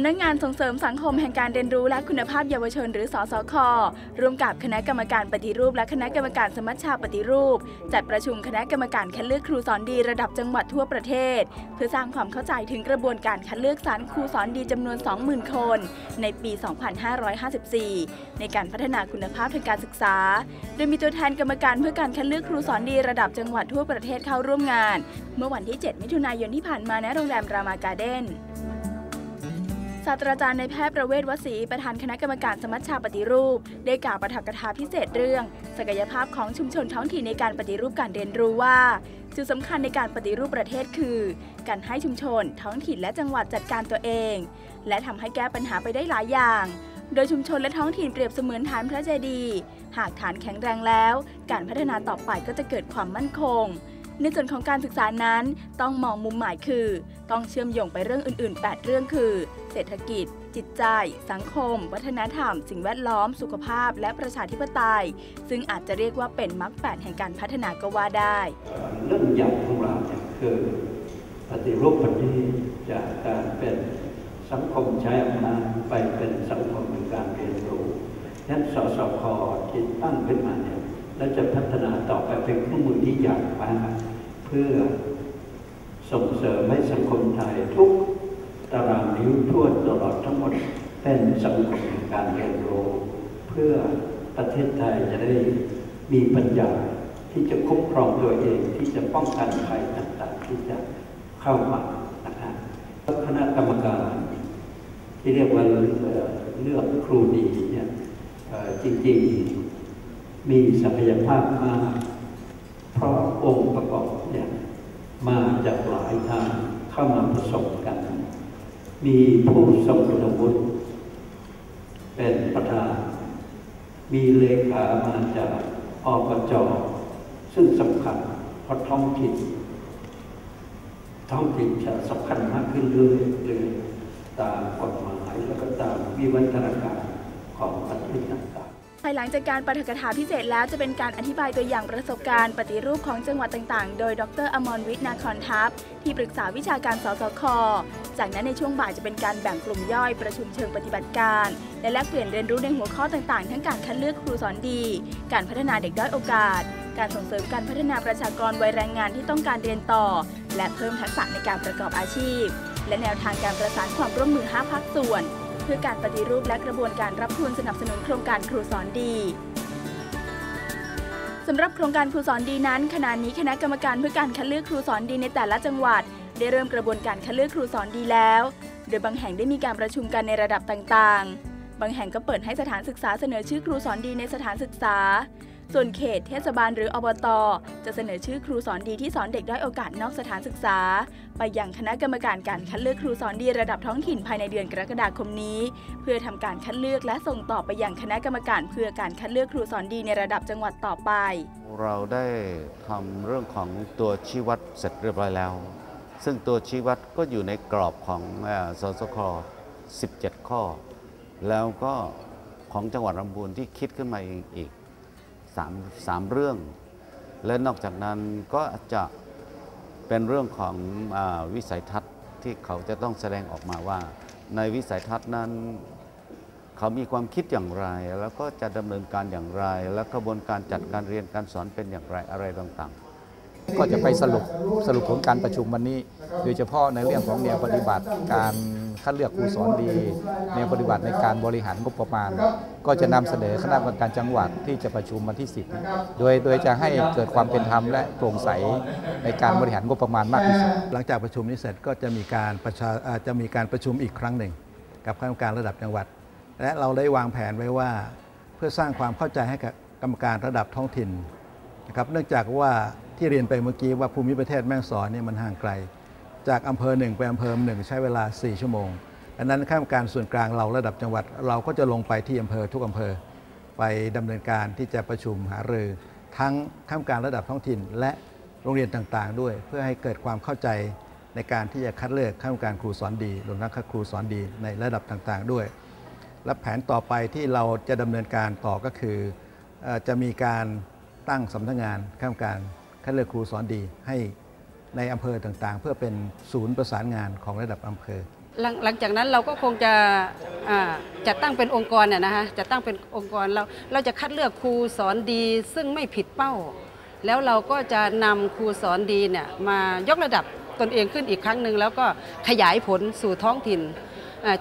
สำนักงานส่งเสริมสังคมแห่งการเรียนรู้และคุณภาพเยาวชนหรือสสค ร่วมกับคณะกรรมการปฏิรูป และคณะกรรมการสมัชชาปฏิรูป จัดประชุมคณะกรรมการคัดเลือกครูสอนดีระดับจังหวัดทั่วประเทศ เพื่อสร้างความเข้าใจถึงกระบวนการคัดเลือกสารครูสอนดีจำนวน 20,000 คน ในปี 2554 ในการพัฒนาคุณภาพทางการศึกษา โดยมีตัวแทนกรรมการเพื่อการคัดเลือกครูสอนดีระดับจังหวัดทั่วประเทศเข้าร่วมงาน เมื่อวันที่ 7 มิถุนายนที่ผ่านมาณโรงแรมรามาการ์เด้น ศาสตราจารย์ในแพทย์ประเวศวสีประธานคณะกรรมการสมัชชาปฏิรูป ได้กล่าวปาฐกถาพิเศษเรื่อง ศักยภาพของชุมชนท้องถิ่นในการปฏิรูปการเรียนรู้ว่าจุดสำคัญในการปฏิรูปประเทศคือ การให้ชุมชน ท้องถิ่นและจังหวัดจัดการตัวเอง และทำให้แก้ปัญหาไปได้หลายอย่างโดยชุมชนและท้องถิ่นเปรียบเสมือนฐานพระเจดีย์ หากฐานแข็งแรงแล้ว การพัฒนาต่อไปก็จะเกิดความมั่นคง ในส่วนของการศึกษานั้นต้องมองมุมหมายคือ ต้องเชื่อมโยงไปเรื่องอื่น ๆ 8 เรื่องคือ เศรษฐกิจ จิตใจ สังคม วัฒนธรรม สิ่งแวดล้อม สุขภาพ และประชาธิปไตย ซึ่งอาจจะเรียกว่าเป็นมรรคแปดแห่งการพัฒนาก็ว่าได้เรื่องใหญ่ของเราเนี่ยคือปฏิรูปประเทศจากการเป็นสังคมใช้อำนาจไปเป็นสังคมในการเรียนรู้นั้นสสคที่ตั้งขึ้นมาเนี่ยและจะพัฒนาต่อไปเป็นเครื่องมือที่ใหญ่มาก เพื่อส่งเสริมให้สังคมไทยทุกตารางนิ้วทั่วตลอดทั้งหมดเป็นสังคมการเรียนรู้เพื่อประเทศไทยจะได้มีปัญญาที่จะคุ้มครองตัวเองที่จะป้องกันภัยต่างๆ ที่จะเข้ามานะครับคณะกรรมการ ที่เรียกว่าเอ่อเลือกครูดีเนี่ยจริงๆมีศักยภาพมากเพราะองค์ประกอบเนี่ยมาจายทางเข้ามาผสมกัน มีผู้ทรงคุณวุฒิเป็นประธาน มีเลขามาจากอบจซึ่งสำคัญเพราะท้องถิ่นท้องถิ่นจะสำคัญมากขึ้นเรื่อยๆตามกฎหมายแล้วก็ตามวิวัฒนาการของประเทศต่างๆ ภายหลังจากการปาฐกถาพิเศษแล้วจะเป็นการอธิบายตัวอย่างประสบการณ์ปฏิรูปของจังหวัดต่างๆ โดยดรอมรวิทย์นาคอนทัพ ที่ปรึกษาวิชาการสสค จากนั้นในช่วงบ่ายจะเป็นการแบ่งกลุ่มย่อยประชุมเชิงปฏิบัติการ และแลกเปลี่ยนเรียนรู้ในหัวข้อต่างๆ ทั้งการคัดเลือกครูสอนดี การพัฒนาเด็กด้อยโอกาส การส่งเสริมการพัฒนาประชากรวัยแรงงานที่ต้องการเรียนต่อ และเพิ่มทักษะในการประกอบอาชีพ และแนวทางการประสานความร่วมมือ5ภาคส่วน พื่อการปฏิรูปและกระบวนการรับทุนสนับสนุนโครงการครูสอนดีสำหรับโครงการครูสอนดีนั้นขณะนี้คณะกรรมการเพื่อการคัดเลือกครูสอนดีในแต่ละจังหวัด ได้เริ่มกระบวนการคัดเลือกครูสอนดีแล้ว โดยบางแห่งได้มีการประชุมกันในระดับต่างๆ บางแห่งก็เปิดให้สถานศึกษาเสนอชื่อครูสอนดีในสถานศึกษา ส่วนเขตเทศบาลหรืออบต จะเสนอชื่อครูสอนดีที่สอนเด็กด้อยโอกาสนอกสถานศึกษา ไปยังคณะกรรมการการคัดเลือกครูสอนดีระดับท้องถิ่นภายในเดือนกรกฎาคมนี้ เพื่อทำการคัดเลือกและส่งต่อไปยังคณะกรรมการเพื่อการคัดเลือกครูสอนดีในระดับจังหวัดต่อไป เราได้ทำเรื่องของตัวชี้วัดเสร็จเรียบร้อยแล้ว ซึ่งตัวชี้วัดก็อยู่ในกรอบของเอ่อสสค17 ข้อ แล้วก็ของจังหวัดลำพูนที่คิดขึ้นมาเองอีก 3 3เรื่อง และนอกจากนั้นก็จะเป็นเรื่องของอวิสัยทัศน์ที่เขาจะต้องแสดงออกมาว่า ในวิสัยทัศน์นั้นเขามีความคิดอย่างไร แล้วก็จะดำเนินการอย่างไร และกระบวนการจัดการเรียนการสอนเป็นอย่างไรอะไรต่างๆ ก็จะไปสรุปสรุปผลการประชุมวันนี้ โดยเฉพาะในเรื่องของแนวปฏิบัติการ คัดเลือกครูสอนดีแนวปฏิบัติในการบริหารงบประมาณ ก็จะนำเสนอคณะกรรมการจังหวัดที่จะประชุมวันที่ 10 โดยโดยจะให้เกิดความเป็นธรรมและโปร่งใสในการบริหารงบประมาณมากที่สุดหลังจากประชุมนี้เสร็จก็จะมีการประชาจะมีการประชุมอีกครั้งหนึ่ง กับคณะกรรมการระดับจังหวัด และเราได้วางแผนไว้ว่า เพื่อสร้างความเข้าใจให้กับกรรมการระดับท้องถิ่นนะครับเนื่องจากว่าที่เรียนไปเมื่อกี้ว่าภูมิประเทศแม่งสอนเนี่ยมันห่างไกล จากอำเภอหนึ่งไปอำเภอหนึ่งใช้เวลา 4 ชั่วโมงดังนั้นข้ามการส่วนกลางเราระดับจังหวัด เราก็จะลงไปที่อำเภอทุกอำเภอ ไปดำเนินการที่จะประชุมหารือ ทั้งข้ามการระดับท้องถิ่น และโรงเรียนต่างๆ ด้วย เพื่อให้เกิดความเข้าใจในการที่จะคัดเลือกข้ามการครูสอนดีรวมทั้งครูสอนดีในระดับต่างๆ ด้วย และแผนต่อไปที่เราจะดำเนินการต่อก็คือเอ่อจะมีการตั้งสำนักงานข้ามการคัดเลือกครูสอนดีให้ ในอำเภอต่างๆ เพื่อเป็นศูนย์ประสานงานของระดับอำเภอ หลังหลังจากนั้นเราก็คงจะอ่าจัดตั้งเป็นองค์กรน่ะนะคะจะตั้งเป็นองค์กรเราเราจะคัดเลือกครูสอนดีซึ่งไม่ผิดเป้า แล้วเราก็จะนำครูสอนดีเนี่ยมายกระดับตนเองขึ้นอีกครั้งหนึ่งแล้วก็ขยายผลสู่ท้องถิ่น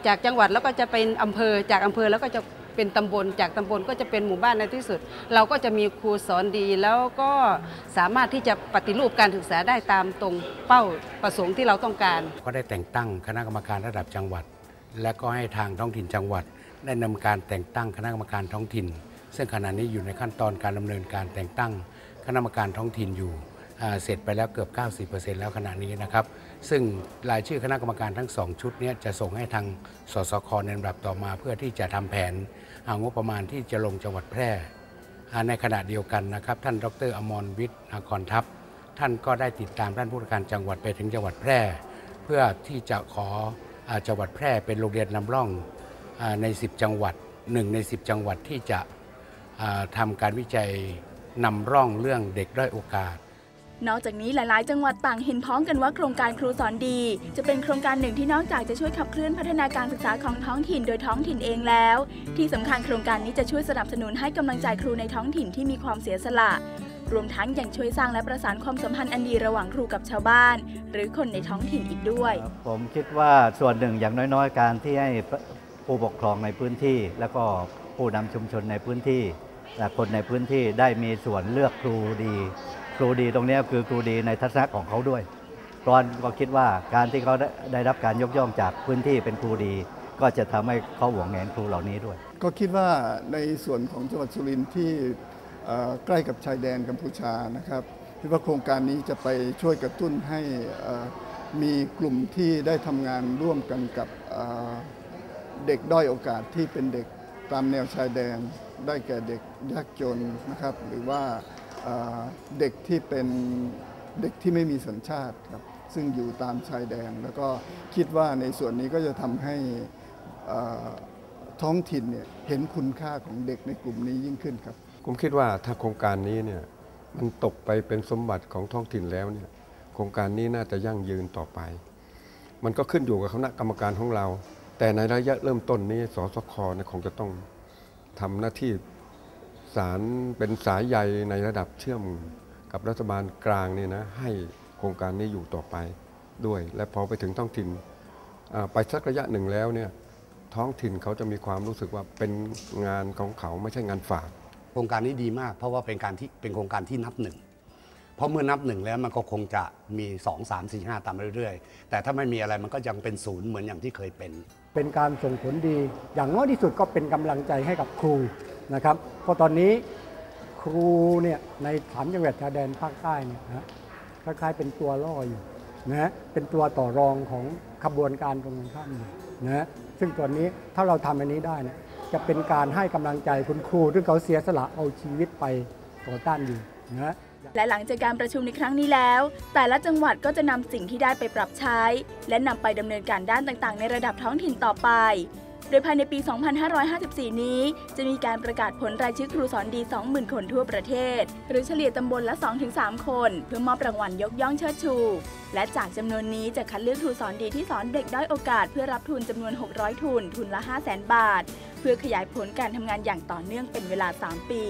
จากจังหวัดแล้วก็จะเป็นอำเภอจากอำเภอแล้วก็จะ เป็นตำบลจากตำบลก็จะเป็นหมู่บ้านในที่สุด เราก็จะมีครูสอนดีแล้วก็สามารถที่จะปฏิรูปการศึกษาได้ตามตรงเป้าประสงค์ที่เราต้องการ ก็ได้แต่งตั้งคณะกรรมการระดับจังหวัด และก็ให้ทางท้องถิ่นจังหวัด ได้นำการแต่งตั้งคณะกรรมการท้องถิ่น ซึ่งขณะนี้อยู่ในขั้นตอนการดำเนินการแต่งตั้งคณะกรรมการท้องถิ่นอยู่ เสร็จไปแล้วเกือบ 90%แล้วขณะนี้นะครับ ซึ่งรายชื่อคณะกรรมการทั้งสองชุดนี้จะส่งให้ทางสสคในลำดับต่อมา เพื่อที่จะทำแผนหางบประมาณที่จะลงจังหวัดแพร่ ในขณะเดียวกันนะครับ ท่านดรอมรวิทย์อาคอนทัพ ท่านก็ได้ติดตามท่านผู้การจังหวัดไปถึงจังหวัดแพร่ เพื่อที่จะขอจังหวัดแพร่เป็นโรงเรียนนำร่องใน 10 จังหวัดหนึ่งใน 10 จังหวัดที่จะอ่าทำการวิจัยนำร่องเรื่องเด็กด้อยโอกาส นอกจากนี้หลาย ๆ จังหวัดต่างเห็นพ้องกันว่าโครงการครูสอนดี จะเป็นโครงการหนึ่งที่นอกจากจะช่วยขับเคลื่อนพัฒนาการศึกษาของท้องถิ่นโดยท้องถิ่นเองแล้ว ที่สำคัญโครงการนี้จะช่วยสนับสนุนให้กำลังใจครูในท้องถิ่นที่มีความเสียสละ รวมทั้งยังช่วยสร้างและประสานความสัมพันธ์อันดีระหว่างครูกับชาวบ้าน หรือคนในท้องถิ่นอีกด้วย ผมคิดว่าส่วนหนึ่งอย่างน้อยๆ การที่ให้ผู้ปกครองในพื้นที่ แล้วก็ผู้นำชุมชนในพื้นที่และคนในพื้นที่ได้มีส่วนเลือกครูดี ครูดีตรงนี้คือครูดีในทัศนะของเขาด้วยเพราะก็คิดว่าการที่เขาได้ไดรับการยกย่องจากพื้นที่เป็นครูดี ก็จะทำให้เขาหวงแหนครูเหล่านี้ด้วย ก็คิดว่าในส่วนของจังหวัดสุรินทร์ที่ใกล้กับชายแดนกัมพูชานะครับคิดว่าโครงการนี้จะไปช่วยกระตุ้นให้มีกลุ่มที่ได้ทำงานร่วมกันกับเด็กด้อยโอกาสที่เป็นเด็กตามแนวชายแดน ได้แก่เด็กยากจนนะครับ หรือว่า เด็กที่เป็นเด็กที่ไม่มีสัญชาติครับซึ่งอยู่ตามชายแดน แล้วก็คิดว่าในส่วนนี้ก็จะทำให้ท้องถิ่นเนี่ยเห็นคุณค่าของเด็กในกลุ่มนี้ยิ่งขึ้นครับ ผมคิดว่าถ้าโครงการนี้เนี่ยมันตกไปเป็นสมบัติของท้องถิ่นแล้วเนี่ยโครงการนี้น่าจะยั่งยืนต่อไป มันก็ขึ้นอยู่กับคณะกรรมการของเรา แต่ในระยะเริ่มต้นนี้สสคเนี่ยคงจะต้องทำหน้าที่ สารเป็นสายใยในระดับเชื่อมกับรัฐบาลกลางเนี่ยนะให้โครงการนี้อยู่ต่อไปด้วย และพอไปถึงท้องถิ่นอ่าไปสักระยะหนึ่งแล้วเนี่ยท้องถิ่นเขาจะมีความรู้สึกว่าเป็นงานของเขาไม่ใช่งานฝาก โครงการนี้ดีมาก เพราะว่าเป็นการที่เป็นโครงการที่นับหนึ่งเพราะเมื่อนับหนึ่งแล้วมันก็คงจะมี 2 3 4 5 ตามมาเรื่อยๆ แต่ถ้าไม่มีอะไรมันก็ยังเป็นศูนย์เหมือนอย่างที่เคยเป็น เป็นการส่งผลดี อย่างน้อยที่สุดก็เป็นกำลังใจให้กับครู นะครับ เพราะตอนนี้ครูเนี่ยในสามจังหวัดชายแดนภาคใต้เนี่ยนะคล้ายๆเป็นตัวล่ออยู่นะเป็นตัวต่อรองของขบวนการตรงกันข้ามอยู่นะซึ่งตัวนี้ถ้าเราทำอันนี้ได้เนี่ยจะเป็นการให้กำลังใจคุณครูซึ่เขาเสียสละเอาชีวิตไปต่อต้านอยู่นะและหลังจากการประชุมในครั้งนี้แล้ว แต่ละจังหวัดก็จะนำสิ่งที่ได้ไปปรับใช้ และนำไปดำเนินการด้านต่างๆ ในระดับท้องถิ่นต่อไป โดยภายในปี 2554 นี้ จะมีการประกาศผลรายชื่อครูสอนดี 20,000 คนทั่วประเทศ หรือเฉลี่ยตำบลละ 2-3 คน เพื่อมอบรางวัลยกย่องเชิดชู และจากจำนวนนี้จะคัดเลือกครูสอนดีที่สอนเด็กด้อยโอกาส เพื่อรับทุนจำนวน 600 ทุน ทุนละ 500,000 บาท เพื่อขยายผลการทำงานอย่างต่อเนื่องเป็นเวลา 3 ปี